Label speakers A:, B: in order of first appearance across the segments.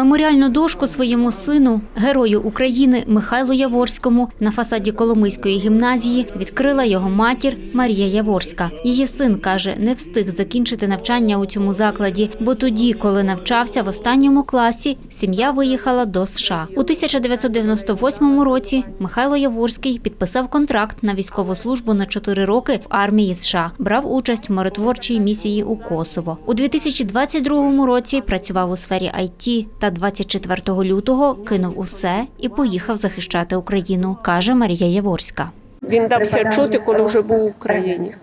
A: Меморіальну дошку своєму сину, герою України Михайлу Яворському, на фасаді Коломийської гімназії відкрила його матір Марія Яворська. Її син каже, не встиг закінчити навчання у цьому закладі, бо тоді, коли навчався в останньому класі, сім'я виїхала до США. У 1998 році Михайло Яворський підписав контракт на військову службу на 4 роки в армії США. Брав участь в миротворчій місії у Косово. У 2022 році працював у сфері IT та 24 лютого кинув усе і поїхав захищати Україну, каже Марія Яворська.
B: Він дався чути, коли вже був в Україні.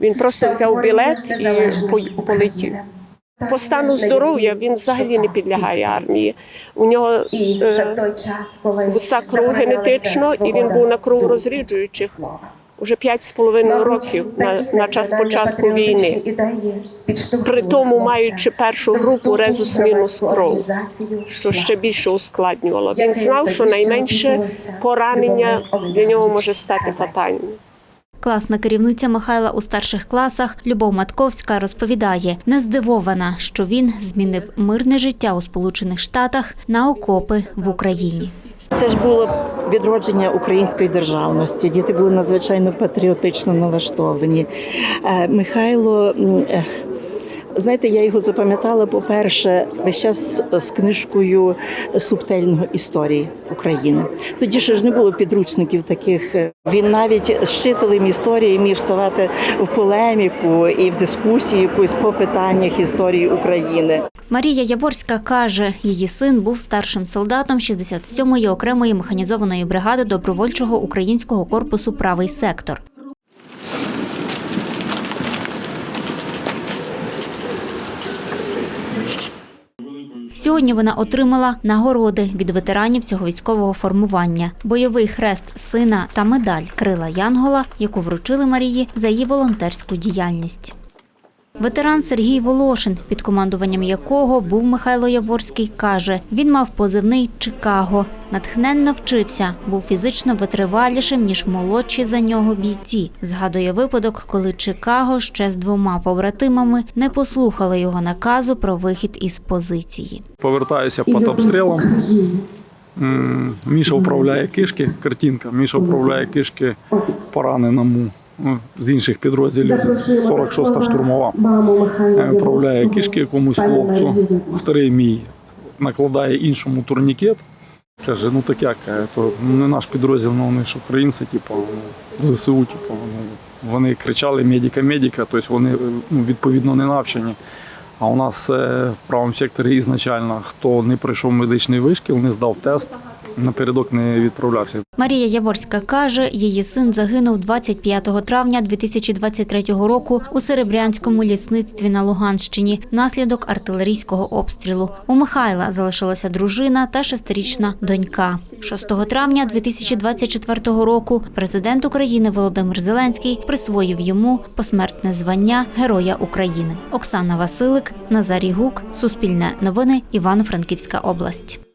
B: Він просто взяв білет і полетів. По стану здоров'я він взагалі не підлягає армії. У нього густа кров генетично, і він був на кров розріджуючих уже 5,5 років на, на час початку війни. При тому маючи першу групу резус мінус кров, що ще більше ускладнювало. Він знав, що найменше поранення для нього може стати фатальним.
A: Класна керівниця Михайла у старших класах Любов Матковська розповідає, не здивована, що він змінив мирне життя у Сполучених Штатах на окопи в Україні.
C: Це ж було відродження української державності. Діти були надзвичайно патріотично налаштовані. Е, Михайло. Знаєте, я його запам'ятала, по-перше, весь час з- книжкою субтельного історії України. Тоді ще ж не було підручників таких. Він навіть з вчителем історії міг вставати в полеміку і в дискусію якусь по питаннях історії України.
A: Марія Яворська каже, її син був старшим солдатом 67-ї окремої механізованої бригади добровольчого українського корпусу Правий сектор. Сьогодні вона отримала нагороди від ветеранів цього військового формування, бойовий хрест сина та медаль Крила Янгола, яку вручили Марії за її волонтерську діяльність. Ветеран Сергій Волошин, під командуванням якого був Михайло Яворський, каже, він мав позивний Чикаго. Натхненно вчився, був фізично витривалішим, ніж молодші за нього бійці. Згадує випадок, коли Чикаго ще з двома побратимами не послухали його наказу про вихід із позиції.
D: повертаюся під обстрілом. Міша управляє кишки, картинка. Міша управляє кишки пораненому з інших підрозділів. 46-та штурмова. Е, Управляє кишки якомусь хлопцю. Вторий мій накладає іншому турнікет. Каже, ну так як, е, то не наш підрозділ, ну вони ж українці, типу, ЗСУ, типу, ну, вони кричали медика, тобто вони е, ну, відповідно не навчені. А у нас е, в правому секторі ізначально, хто не пройшов медичний вишкіл, не здав тест, напередок не відправлявся.
A: Марія Яворська каже, її син загинув 25 травня 2023 року у Серебрянському лісництві на Луганщині внаслідок артилерійського обстрілу. У Михайла залишилася дружина та шестирічна донька. 6 травня 2024 року президент України Володимир Зеленський присвоїв йому посмертне звання Героя України. Оксана Василик, Назарій Гук, Суспільне новини, Івано-Франківська область.